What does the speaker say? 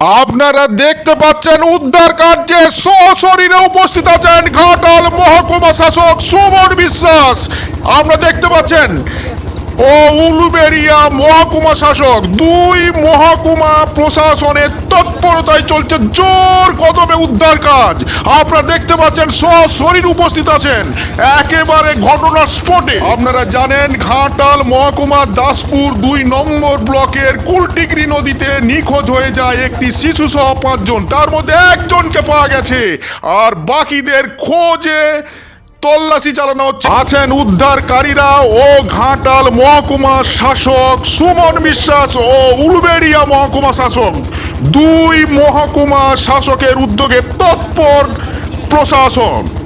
আপনারা দেখতে পাচ্ছেন উদ্ধার কার্যে সশরীরে উপস্থিত আছেন ঘাটাল মহকুমা শাসক সুমন বিশ্বাস। আমরা দেখতে পাচ্ছেন, ও উলুবেরিয়া মহকুমা শাসক, দুই মহকুমা প্রশাসনের তৎপরতায় চলছে জোর কদমে উদ্ধার কাজ। আপনারা দেখতে পাচ্ছেন, সশরীর উপস্থিত আছেন। একেবারে ঘটনার স্পটে। আপনারা জানেন, ঘাটাল মহকুমা দাসপুর দুই নম্বর ব্লকের কুলটিগরি নদীতে নিখোঁজ হয়ে যায় একটি শিশু সহ পাঁচজন। তার মধ্যে একজনকে পাওয়া গেছে। আর বাকিদের খোঁজে তল্লাশি চালানো হচ্ছে। আছেন উদ্ধারকারীরা ও ঘাটাল মহকুমা শাসক সুমন বিশ্বাস ও উলবেড়িয়া মহকুমা শাসক। দুই মহকুমা শাসকের উদ্যোগে তৎপর প্রশাসন।